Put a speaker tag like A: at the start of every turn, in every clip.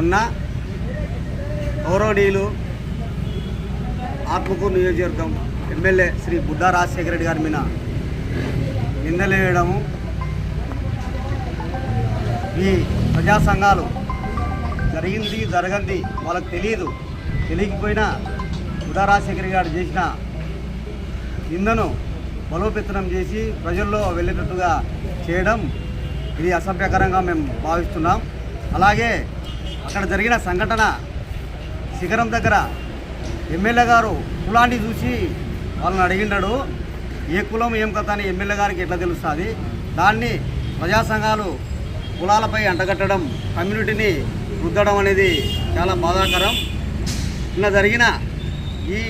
A: ఉన్న గౌరవనీయులు ఆత్మకూరు నియోజకవర్గం ఎమ్మెల్యే శ్రీ బుద్ధా రాజశేఖర రెడ్డి గారి మీద నిందలేయడము ఈ ప్రజా సంఘాలు జరిగింది జరగంది వాళ్ళకి తెలియదు తెలియకపోయినా బుధా రాజశేఖర గారు చేసిన నిందను బలోపేతనం చేసి ప్రజల్లో వెళ్ళేటట్టుగా చేయడం ఇది అసభ్యకరంగా మేము భావిస్తున్నాం. అలాగే అక్కడ జరిగిన సంఘటన శిఖరం దగ్గర ఎమ్మెల్యే గారు కులాన్ని చూసి వాళ్ళని అడిగినాడు ఏ కులం ఏం కథ అని ఎమ్మెల్యే గారికి ఎట్లా తెలుస్తుంది? దాన్ని ప్రజా సంఘాలు కులాలపై అంటగట్టడం కమ్యూనిటీని రుద్దడం అనేది చాలా బాధాకరం. నిన్న జరిగిన ఈ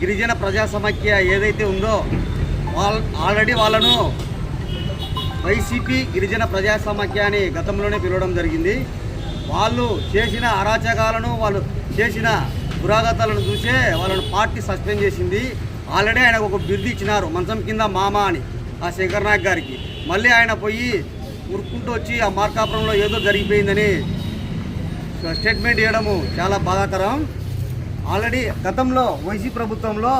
A: గిరిజన ప్రజా సమాఖ్య ఏదైతే ఉందో వాళ్ళ ఆల్రెడీ వాళ్ళను వైసీపీ గిరిజన ప్రజా సమాఖ్య అని గతంలోనే పిలవడం జరిగింది. వాళ్ళు చేసిన అరాచకాలను వాళ్ళు చేసిన పురాగతాలను చూసే వాళ్ళను పార్టీ సస్పెండ్ చేసింది. ఆల్రెడీ ఆయనకు ఒక బిరుదు ఇచ్చినారు మంచం కింద మామ అని ఆ శంకర్ నాయక్ గారికి. మళ్ళీ ఆయన పోయి ఉరుక్కుంటూ వచ్చి ఆ మార్కాపురంలో ఏదో జరిగిపోయిందని స్టేట్మెంట్ ఇవ్వడము చాలా బాధాకరం. ఆల్రెడీ గతంలో వైసీ ప్రభుత్వంలో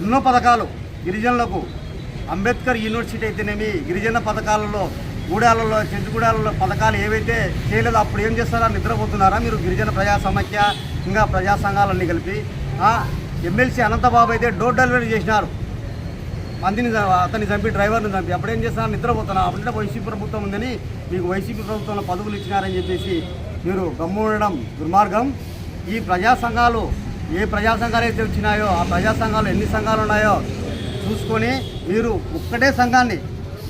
A: ఎన్నో పథకాలు గిరిజనులకు అంబేద్కర్ యూనివర్సిటీ అయితేనేమి గిరిజన పథకాలలో గూడాలలో చెంచుగూడాలలో పథకాలు ఏవైతే చేయలేదో అప్పుడు ఏం చేస్తారా? నిద్రపోతున్నారా? మీరు గిరిజన ప్రజా సమాఖ్య ఇంకా ప్రజా సంఘాలన్నీ కలిపి. ఎమ్మెల్సీ అనంతబాబు అయితే డోర్ డెలివరీ చేసినారు. మందిని అతన్ని చంపి డ్రైవర్ని చంపి. అప్పుడు ఏం చేస్తున్నారు నిద్రపోతున్నా. అప్పుడంటే వైసీపీ ప్రభుత్వం ఉందని మీకు వైసీపీ ప్రభుత్వంలో పదవులు ఇచ్చినారని చెప్పేసి మీరు గమ్ము ఉండడం దుర్మార్గం. ఈ ప్రజా సంఘాలు ఏ ప్రజా సంఘాలు అయితే వచ్చినాయో ఆ ప్రజా సంఘాలు ఎన్ని సంఘాలు ఉన్నాయో చూసుకొని మీరు ఒక్కటే సంఘాన్ని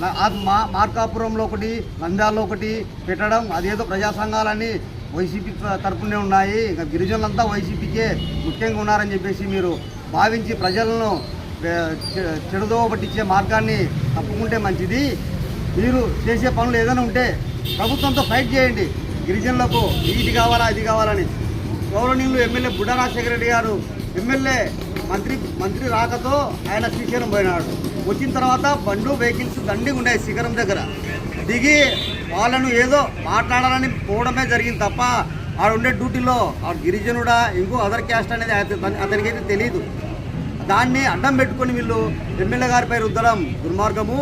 A: మా మార్కాపురంలో ఒకటి నంద్యాలలో ఒకటి పెట్టడం అదేదో ప్రజా సంఘాలని వైసీపీ తరపునే ఉన్నాయి. ఇంకా గిరిజనులంతా వైసీపీకే ముఖ్యంగా ఉన్నారని చెప్పేసి మీరు భావించి ప్రజలను చెడుదోవ పట్టించే మార్గాన్ని తప్పుకుంటే మంచిది. మీరు చేసే పనులు ఏదైనా ఉంటే ప్రభుత్వంతో ఫైట్ చేయండి. గిరిజనులకు ఇది కావాలా ఇది కావాలని గౌరవనీయులు ఎమ్మెల్యే బుడ్డ రాజశేఖర రెడ్డి గారు ఎమ్మెల్యే మంత్రి మంత్రి రాకతో ఆయన శ్రీశైలం పోయినాడు. వచ్చిన తర్వాత బండ్లు వెహికల్స్ దండిగా ఉన్నాయి శిఖరం దగ్గర. దిగి వాళ్ళను ఏదో మాట్లాడాలని పోవడమే జరిగింది తప్ప ఆడు ఉండే డ్యూటీలో ఆ గిరిజనుడా ఇంకో అదర్ క్యాస్ట్ అనేది అతనికైతే తెలియదు దాన్ని అడ్డం పెట్టుకొని వీళ్ళు ఎమ్మెల్యే గారిపై రుద్దడం దుర్మార్గము.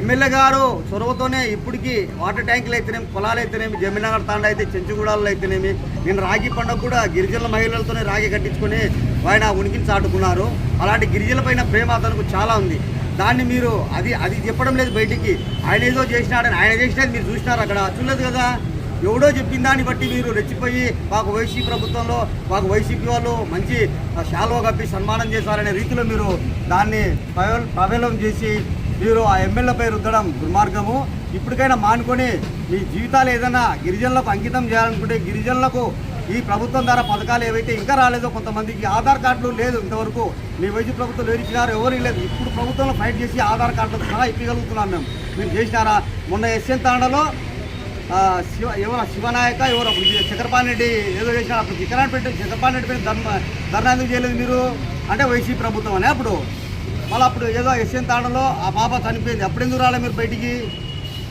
A: ఎమ్మెల్యే గారు చొరవతోనే ఇప్పటికీ వాటర్ ట్యాంకులు అయితేనేమి పొలాలు అయితేనేమి జమీనగర్ తాండ అయితే చెంచుగూడాలు అయితేనేమి నేను రాగి పండుగ కూడా గిరిజనుల మహిళలతోనే రాగి కట్టించుకొని ఆయన ఉనికిని చాటుకున్నారు. అలాంటి గిరిజనులపైన ప్రేమ అతనికి చాలా ఉంది. దాన్ని మీరు అది అది చెప్పడం లేదు బయటికి. ఆయన ఏదో చేసినాడని ఆయన చేసినది మీరు చూసినారు అక్కడ. చూడలేదు కదా? ఎవడో చెప్పిన దాన్ని బట్టి మీరు రెచ్చిపోయి మాకు వైసీపీ ప్రభుత్వంలో మాకు వైసీపీ వాళ్ళు మంచి శాలువ కప్పి సన్మానం చేశారనే రీతిలో మీరు దాన్ని ప్రవేలం చేసి మీరు ఆ ఎమ్మెల్యేపై రుద్దడం దుర్మార్గము. ఇప్పటికైనా మానుకొని మీ జీవితాలు ఏదైనా గిరిజనులకు అంకితం చేయాలనుకుంటే గిరిజనులకు ఈ ప్రభుత్వం ద్వారా పథకాలు ఏవైతే ఇంకా రాలేదో కొంతమందికి ఆధార్ కార్డులు లేదు ఇంతవరకు. మీ వైద్య ప్రభుత్వం ఎవరు ఇచ్చినారు ఎవరు లేదు. ఇప్పుడు ప్రభుత్వంలో ఫైట్ చేసి ఆధార్ కార్డులు సహా ఇప్పగలుగుతున్నాం మేము. మీరు చేసినారా? మొన్న ఎస్ఎన్ తాండలో శివ ఎవరు శివనాయక ఎవరు చక్రపాణి రెడ్డి ఏదో చేసినారు అప్పుడు చిక్కరాన్ని పెట్టి చక్రపాణి రెడ్డి పైన ధర్మ ధర్నా ఎందుకు చేయలేదు మీరు? అంటే వైసీపీ ప్రభుత్వం అని అప్పుడు. మళ్ళీ అప్పుడు ఏదో ఎస్ఎన్ తాండలో ఆ పాప చనిపోయింది. అప్పుడు ఎందుకు రాలే మీరు బయటికి?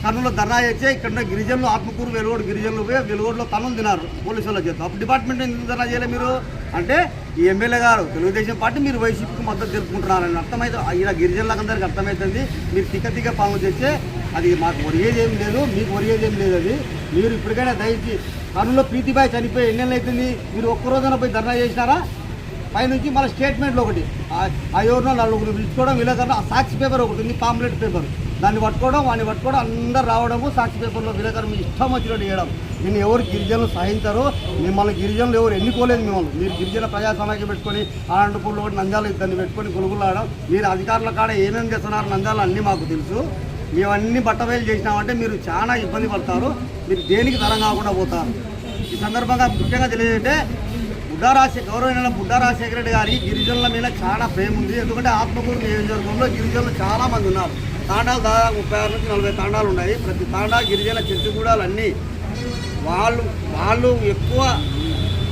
A: కర్నూలు ధర్నా చేస్తే ఇక్కడ గిరిజనులు ఆత్మకూరు వెలుగోడు గిరిజనులు పోయి వెలుగోడులో తనులు తిన్నారు పోలీసు వాళ్ళ చేత. అప్పుడు డిపార్ట్మెంట్ ఎందుకు ధర్నా చేయలేదు మీరు? అంటే ఈ ఎమ్మెల్యే గారు తెలుగుదేశం పార్టీ మీరు వైసీపీకి మద్దతు తెలుపుకుంటున్నారని అర్థమైతే ఇలా గిరిజనులకు అందరికీ అర్థమవుతుంది మీరు తిక్క తిక్క పనులు చేస్తే అది మాకు ఒరిగేది ఏం లేదు మీకు ఒరిగేది ఏం లేదు అది. మీరు ఇప్పటికైనా దయచేసి కర్నూలులో ప్రీతిబాయ్ చనిపోయి ఎన్నెళ్ళు అవుతుంది మీరు ఒక్కరోజున పోయి ధర్నా చేసినారా? పైనుంచి మళ్ళీ స్టేట్మెంట్లు ఒకటి. ఆ- ఎవరినో నలుగురు పిలుచుకోవడం విలేకరులు ఆ సాక్షి పేపర్ ఒకటి ఉంది పాంప్లెట్ పేపర్. దాన్ని పట్టుకోవడం వాడిని పట్టుకోవడం అందరు రావడము సాక్షి పేపర్లో విలేకరు మీ ఇష్టం వచ్చినట్టు చేయడం. నేను ఎవరు గిరిజనులు సహించరు మిమ్మల్ని గిరిజనులు ఎవరు ఎన్నుకోలేదు మిమ్మల్ని. మీరు గిరిజన ప్రజా సమాఖ్య పెట్టుకొని అనంతపూర్లో ఒకటి నంద్యాల దాన్ని పెట్టుకొని కొనుగోలాడడం మీరు అధికారుల కాడ ఏమేమి చేస్తున్నారు నంద్యాల అన్నీ మాకు తెలుసు. మేమన్నీ బట్టబయలు చేసినామంటే మీరు చాలా ఇబ్బంది పడతారు. మీరు దేనికి తరం కాకుండా పోతారు. ఈ సందర్భంగా ముఖ్యంగా తెలియజేయంటే బుడ్డా రాజశేఖర గౌరవమైన బుడ్డా రాజశేఖర రెడ్డి గారి గిరిజనుల మీద చాలా ప్రేమ ఉంది. ఎందుకంటే ఆత్మకూరు నియోజకవర్గంలో గిరిజనులు చాలామంది ఉన్నారు. తాండాలు దాదాపు ముప్పై ఆరు నుంచి నలభై తాండాలు ఉన్నాయి. ప్రతి తాండా గిరిజన చెంచుగూడాలు అన్నీ వాళ్ళు వాళ్ళు ఎక్కువ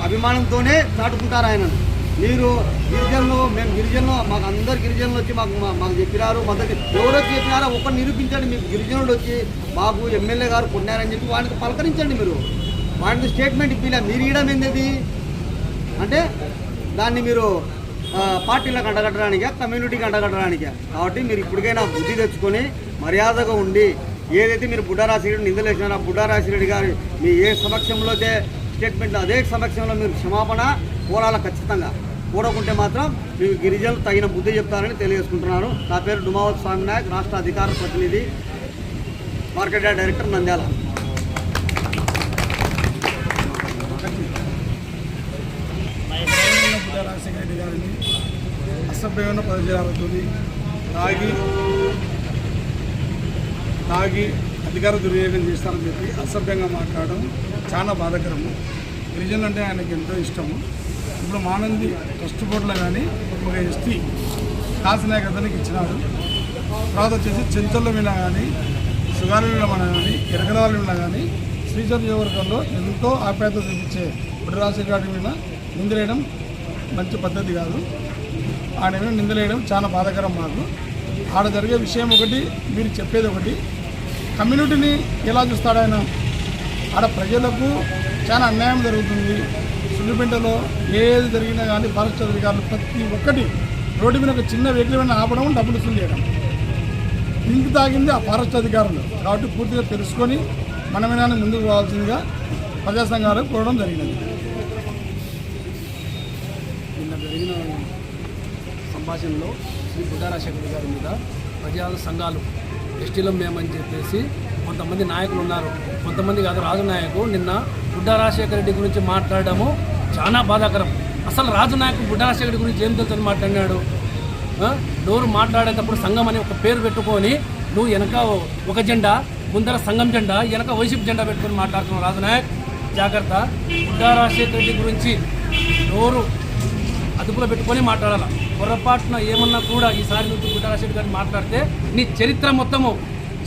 A: అభిమానంతోనే చాటుకుంటారు ఆయనను మీరు గిరిజనులు మేము గిరిజనులు మాకు అందరు గిరిజనులు వచ్చి మాకు మా- మాకు చెప్పినారు మద్దతు ఎవరో వచ్చి చెప్పినారో ఒకరు నిరూపించండి. మీకు గిరిజనులు వచ్చి మాకు ఎమ్మెల్యే గారు కొన్నారని చెప్పి వాడికి పలకరించండి మీరు.
B: వాడికి స్టేట్మెంట్ ఇప్పిలే. మీరు ఇవ్వడం ఏంది అంటే దాన్ని మీరు పార్టీలకు అండగట్టడానికే కమ్యూనిటీకి అండగట్టడానికే? కాబట్టి మీరు ఇప్పటికైనా బుద్ధి తెచ్చుకొని మర్యాదగా ఉండి ఏదైతే మీరు బుడ్డారాశిరెడ్డి నిందలేసినారో ఆ బుడ్డారాశిరెడ్డి గారు మీ ఏ సమక్షంలో అయితే స్టేట్మెంట్ అదే సమక్షంలో మీరు క్షమాపణ కోరాలి ఖచ్చితంగా? కూడకుంటే మాత్రం మీకు గిరిజనులు తగిన బుద్ధి చెప్తారని తెలియజేసుకుంటున్నాను. నా పేరు డుమావత్ స్వామి నాయక్ రాష్ట్ర అధికార ప్రతినిధి మార్కెట్ డైరెక్టర్ నంద్యాల.
C: అసభ్యమైన పదజాలతో తాగి తాగి అధికార దుర్వినియోగం చేస్తారని చెప్పి అసభ్యంగా మాట్లాడడం చాలా బాధాకరము. గిరిజనులు అంటే ఆయనకి ఎంతో ఇష్టము. ఇప్పుడు మానంది ట్రస్ట్ బోర్డులో కానీ ఒక ఎస్టీ కాసినాయక్ అతనికి ఇచ్చినాడు. తర్వాత వచ్చేసి చెంచల్లో మీద కానీ సుగాలి మన కానీ ఎరగరాల వినా కానీ శ్రీచర్ ఎంతో ఆప్యాయత చూపించే బుడ్డ గారి మీద నిందలేయడం మంచి పద్ధతి కాదు. ఆయన నిందలేయడం చాలా బాధాకరం మాకు. ఆడ జరిగే విషయం ఒకటి మీరు చెప్పేది ఒకటి. కమ్యూనిటీని ఎలా చూస్తాడు ఆయన? ఆడ ప్రజలకు చాలా అన్యాయం జరుగుతుంది. సుల్లిపెంటలో ఏది జరిగినా కానీ ఫారెస్ట్ అధికారులు ప్రతి ఒక్కటి రోడ్డు మీద ఒక చిన్న వెహికల్ ఆపడం డబ్బులు వసూలు చేయడం. ఇంటి తాగింది ఆ ఫారెస్ట్ అధికారులు కాబట్టి పూర్తిగా తెలుసుకొని మనమేనా ముందుకు పోవాల్సిందిగా ప్రజా సంఘాలు కోరడం జరిగినది.
D: నిన్న జరిగిన సంభాషణలో శ్రీ బుద్ధారాజశేఖర్ గారి మీద ప్రజా సంఘాలు ఎస్టీలం మేమని చెప్పేసి కొంతమంది నాయకులు ఉన్నారు. కొంతమంది కాదు రాజు నాయకు నిన్న బుడ్డా రాజశేఖర రెడ్డి గురించి మాట్లాడడము చాలా బాధాకరం. అసలు రాజు నాయకు బుడ్డా రాజశేఖర రెడ్డి గురించి ఏం తెలుసని మాట్లాడినాడు? డోరు నోరు మాట్లాడేటప్పుడు సంఘం అని ఒక పేరు పెట్టుకొని నువ్వు వెనక ఒక జెండా ముందర సంఘం జెండా వెనక వైసీపీ జెండా పెట్టుకొని మాట్లాడుతున్నావు రాజు నాయక్ జాగ్రత్త. బుడ్డా రాజశేఖర రెడ్డి గురించి నోరు అదుపులో పెట్టుకొని మాట్లాడాలి? పొరపాటున ఏమన్నా కూడా ఈసారి నువ్వు గుడ్డరాశెడ్డి గారిని మాట్లాడితే నీ చరిత్ర మొత్తము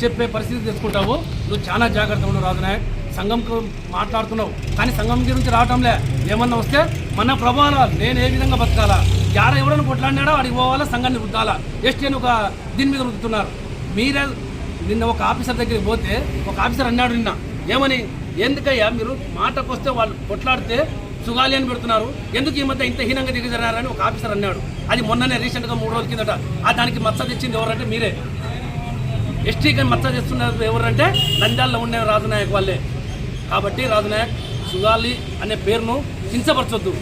D: చెప్పే పరిస్థితి తెచ్చుకుంటావు. నువ్వు చాలా జాగ్రత్త ఉండవు రాజునాయక్. సంఘంకు మాట్లాడుతున్నావు. కానీ సంఘం గురించి రావటంలే. ఏమన్నా వస్తే మన ప్రభావాల నేను ఏ విధంగా బతకాలా? యాడ ఎవడని కొట్లాడినాడో? అడిగి పోవాలా? సంఘాన్ని రుద్దాలా? జస్ట్ అని ఒక దీని మీద రుద్దుతున్నారు. మీరే నిన్న ఒక ఆఫీసర్ దగ్గరికి పోతే ఒక ఆఫీసర్ అన్నాడు నిన్న. ఏమని? ఎందుకయ్యా మీరు మాటకు వస్తే వాళ్ళు కొట్లాడితే సుగాలి అని పెడుతున్నారు. ఎందుకు ఈ మధ్య ఇంత హీనంగా దిగజారని ఒక ఆఫీసర్ అన్నాడు. అది మొన్ననే రీసెంట్గా మూడు రోజుల కిందట. ఆ దానికి మచ్చ తెచ్చింది ఎవరంటే మీరే. ఎస్టీకి మచ్చ తెస్తున్నారు ఎవరంటే నంద్యాలలో ఉండే రాజునాయక్ వాళ్ళే. కాబట్టి రాజునాయక్ సుగాలి అనే పేరును కించపరచొద్దు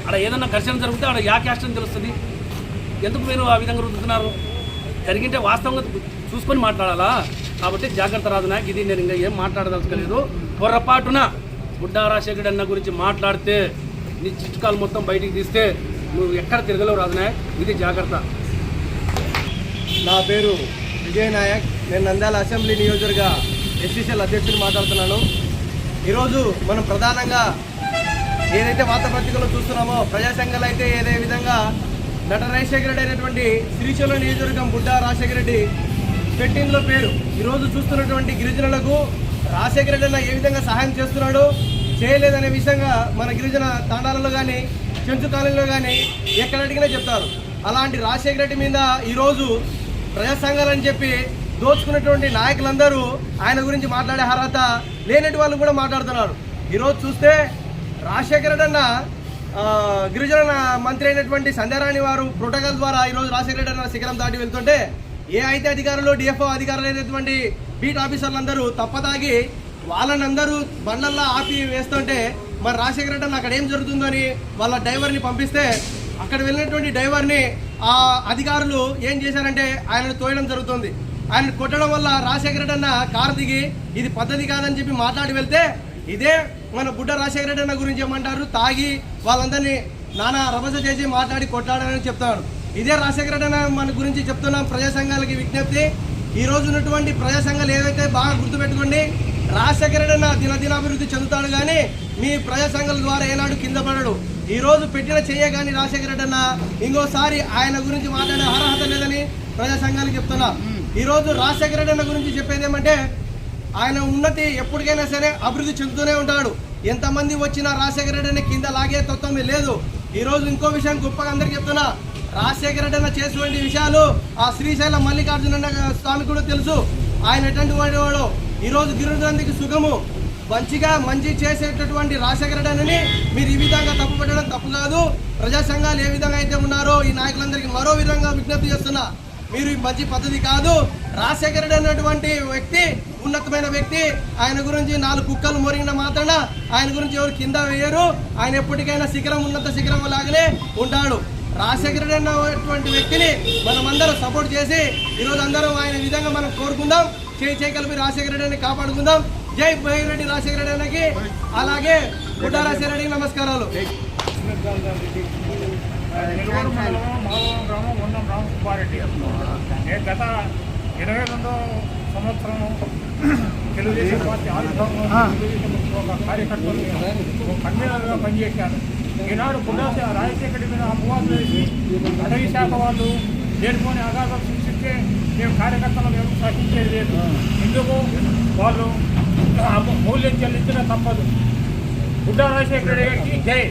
D: అక్కడ ఏదన్నా ఘర్షణ జరిగితే అక్కడ యా క్యాస్ట్ అని తెలుస్తుంది. ఎందుకు మీరు ఆ విధంగా రుద్దుతున్నారు? జరిగింటే వాస్తవంగా చూసుకొని మాట్లాడాలా? కాబట్టి జాగ్రత్త రాదు నాకు ఇది నేను ఇంకా ఏం మాట్లాడదలుచుకోలేదు. పొరపాటున బుడ్డా రాజశేఖర్ అన్న గురించి మాట్లాడితే నీ చిట్కాలు మొత్తం బయటికి తీస్తే నువ్వు ఎక్కడ తిరగలేవు రాజునాయక్. ఇది జాగ్రత్త.
B: నా పేరు విజయ్ నాయక్. నేను నంద్యాల అసెంబ్లీ నియోజకవర్గ ఎస్సీసీఎల్ అధ్యక్షుడు మాట్లాడుతున్నాను. ఈరోజు మనం ప్రధానంగా ఏదైతే వార్తాపత్రికలో చూస్తున్నామో ప్రజా సంఘాలు అయితే ఏదే విధంగా నట రాజశేఖర రెడ్డి అయినటువంటి శ్రీశైలం నియోజకవర్గం బుడ్డా రాజశేఖర రెడ్డి పెట్టింగ్లో పేరు. ఈరోజు చూస్తున్నటువంటి గిరిజనులకు రాజశేఖర రెడ్డి అన్న ఏ విధంగా సహాయం చేస్తున్నాడు చేయలేదనే విషయంగా మన గిరిజన తాండాలలో కానీ చెంచు కాలనీలో కానీ ఎక్కడ అడిగినా చెప్తారు. అలాంటి రాజశేఖర రెడ్డి మీద ఈరోజు ప్రజా సంఘాలని చెప్పి దోచుకున్నటువంటి నాయకులందరూ ఆయన గురించి మాట్లాడే అర్హత లేనటి వాళ్ళు కూడా మాట్లాడుతున్నారు. ఈరోజు చూస్తే రాజశేఖర రెడ్డి అన్న గిరిజన మంత్రి అయినటువంటి సంధ్యారాణి వారు ప్రోటోకాల్ ద్వారా ఈరోజు రాజశేఖర రెడ్డి అన్న శిఖరం దాటి వెళ్తుంటే ఏ అయితే అధికారులు డిఎఫ్ఓ అధికారులు అయినటువంటి బీట్ ఆఫీసర్లందరూ తప్పదాగి వాళ్ళనందరూ బండ్లల్లో ఆపి వేస్తుంటే మరి రాజశేఖర రెడ్డి అక్కడ ఏం జరుగుతుందని వాళ్ళ డ్రైవర్ని పంపిస్తే అక్కడ వెళ్ళినటువంటి డ్రైవర్ని ఆ అధికారులు ఏం చేశారంటే ఆయనను తోయడం జరుగుతుంది. ఆయన కొట్టడం వల్ల రాజశేఖర రెడ్డి అన్న కారు దిగి ఇది పద్ధతి కాదని చెప్పి మాట్లాడి వెళ్తే ఇదే మన బుడ్డ రాజశేఖర రెడ్డి అన్న గురించి ఏమంటారు? తాగి వాళ్ళందరినీ నానా రభస చేసి మాట్లాడి కొట్లాడారని చెప్తాడు ఇదే రాజశేఖర రెడ్డి మన గురించి చెప్తున్నాం. ప్రజా సంఘాలకి విజ్ఞప్తి. ఈ రోజు ఉన్నటువంటి ప్రజా సంఘాలు ఏవైతే బాగా గుర్తుపెట్టుకోండి రాజశేఖర రెడ్డి దినదినాభివృద్ధి చెందుతాడు కానీ మీ ప్రజా సంఘాల ద్వారా ఏనాడు కింద పడడు. ఈ రోజు పెట్టిన చెయ్య కానీ రాజశేఖర రెడ్డి అన్న ఇంకోసారి ఆయన గురించి మాట్లాడే అర్హత లేదని ప్రజా సంఘాలకు చెప్తున్నా. ఈ రోజు రాజశేఖర రెడ్డి అన్న గురించి చెప్పేది ఏమంటే ఆయన ఉన్నతి ఎప్పటికైనా సరే అభివృద్ధి చెందుతూనే ఉంటాడు. ఎంతమంది వచ్చినా రాజశేఖర రెడ్డి అన్న కింద లాగే తత్వం లేదు. ఈ రోజు ఇంకో విషయం గొప్పగా అందరికి చెప్తున్నా. రాజశేఖర రెడ్డి అన్న చేసినటువంటి విషయాలు ఆ శ్రీశైలం మల్లికార్జున స్వామి కూడా తెలుసు. ఆయన ఎటువంటి వాడేవాడు ఈరోజు రోజు సుఖము. మంచిగా మంచి చేసేటటువంటి రాజశేఖర రెడ్డి మీరు ఈ విధంగా తప్పు పెట్టడం తప్పు కాదు. ప్రజా సంఘాలు ఏ విధంగా అయితే ఉన్నారో ఈ నాయకులందరికీ మరో విధంగా విజ్ఞప్తి చేస్తున్నా. మీరు మంచి పద్ధతి కాదు. రాజశేఖర రెడ్డి అనేటువంటి వ్యక్తి ఉన్నతమైన వ్యక్తి. ఆయన గురించి నాలుగు కుక్కలు మొరిగిన మాత్రాన ఆయన గురించి ఎవరు కింద వేయరు. ఆయన ఎప్పటికైనా శిఖరం ఉన్నత శిఖరం లాగానే ఉంటాడు. రాజశేఖర రెడ్డి అన్నటువంటి వ్యక్తిని మనం అందరం సపోర్ట్ చేసి ఈరోజు అందరం ఆయన విధంగా మనం కోరుకుందాం. చేయి చేయి కలిపి రాజశేఖర రెడ్డిని కాపాడుకుందాం. జై రెడ్డి రాజశేఖర రెడ్డి అన్నకి. అలాగే గుడ్డా రాజశేఖర రెడ్డికి నమస్కారాలు.
E: గత ఇరవై రెండో సంవత్సరం తెలుగుదేశం పార్టీ తెలుగుదేశం ఒక కార్యకర్తలు ఒక కన్వీనర్గా పనిచేశాను ఈనాడు పుల్లాస రాజశేఖర మీద అపవాదం వేసి అటవీ శాఖ వాళ్ళు దేనిపోని అగాధం సృష్టిస్తే మేము కార్యకర్తలు మేము సహించేది లేదు. ఎందుకు? వాళ్ళు మూల్యం చెల్లించిన తప్పదు. బుడ్డ రాజశేఖర రెడ్డికి జై.